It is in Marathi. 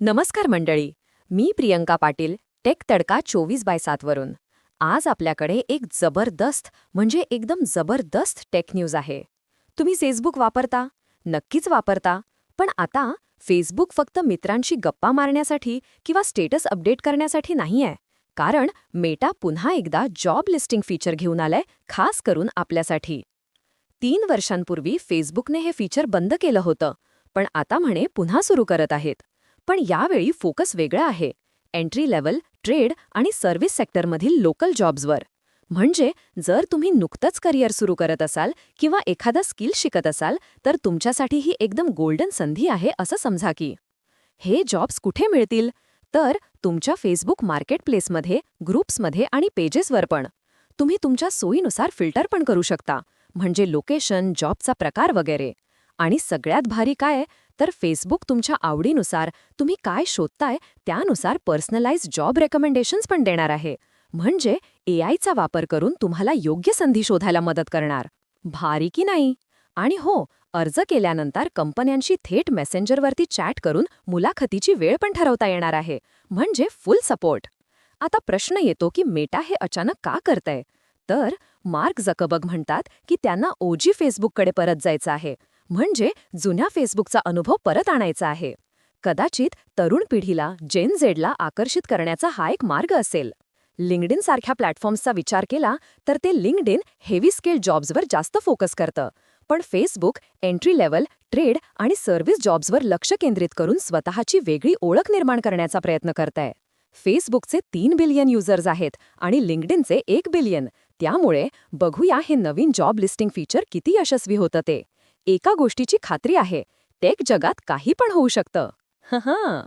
नमस्कार मंडळी मी प्रियंका पाटील टेक तडका चोवीस बाय सातवरून आज आपल्याकडे एक जबरदस्त म्हणजे एकदम जबरदस्त टेक न्यूज आहे. तुम्ही फेसबुक वापरता? नक्कीच वापरता. पण आता फेसबुक फक्त मित्रांशी गप्पा मारण्यासाठी किंवा स्टेटस अपडेट करण्यासाठी नाही आहे कारण मेटा पुन्हा एकदा जॉब लिस्टिंग फीचर घेऊन आलंय खास करून आपल्यासाठी. तीन वर्षांपूर्वी फेसबुकने हे फीचर बंद केलं होतं पण आता म्हणे पुन्हा सुरू करत आहेत. पण यावेळी फोकस वेगळा आहे. एंट्री लेवल ट्रेड आणि सर्व्हिस सेक्टरमधील लोकल जॉब्सवर. म्हणजे जर तुम्ही नुकतंच करिअर सुरू करत असाल किंवा एखादा स्किल शिकत असाल तर तुमच्यासाठी ही एकदम गोल्डन संधी आहे असं समजा की. हे जॉब्स कुठे मिळतील? तर तुमच्या फेसबुक मार्केटप्लेसमध्ये ग्रुप्समध्ये आणि पेजेसवर पण. तुम्ही तुमच्या सोयीनुसार फिल्टर पण करू शकता. म्हणजे लोकेशन जॉबचा प्रकार वगैरे. आणि सगळ्यात भारी काय तर फेसबुक तुमच्या आवडीनुसार तुम्ही काय शोधताय त्यानुसार पर्सनलाइज जॉब रेकमेंडेशन्स पण देणार आहे. म्हणजे एआयचा वापर करून तुम्हाला योग्य संधी शोधायला मदत करणार. भारी की नाही? आणि हो अर्ज केल्यानंतर कंपन्यांशी थेट मेसेंजरवरती चॅट करून मुलाखतीची वेळ पण ठरवता येणार आहे. म्हणजे फुल सपोर्ट आता प्रश्न येतो की मेटा हे अचानक का करतंय? तर मार्क जकबग म्हणतात की त्यांना ओजी फेसबुककडे परत जायचं आहे. म्हणजे जुन्या फेसबुकचा अनुभव परत आणायचा आहे. कदाचित तरुण पिढीला जेन झेडला आकर्षित करण्याचा हा एक मार्ग असेल. लिंक्डइन सारख्या प्लॅटफॉर्म्सचा विचार केला तर ते लिंक्डइन हेवी स्केल जॉब्सवर जास्त फोकस करतं. पण फेसबुक एंट्री लेवल ट्रेड आणि सर्व्हिस जॉब्सवर लक्ष केंद्रित करून स्वतःची वेगळी ओळख निर्माण करण्याचा प्रयत्न करतंय. फेसबुकचे तीन बिलियन युजर्स आहेत आणि लिंक्डइनचे एक बिलियन त्यामुळे बघूया हे नवीन जॉब लिस्टिंग फीचर किती यशस्वी होतं ते. एका गोष्टीची खात्री आहे. टेक जगात काही पण होऊ शकतं. हं.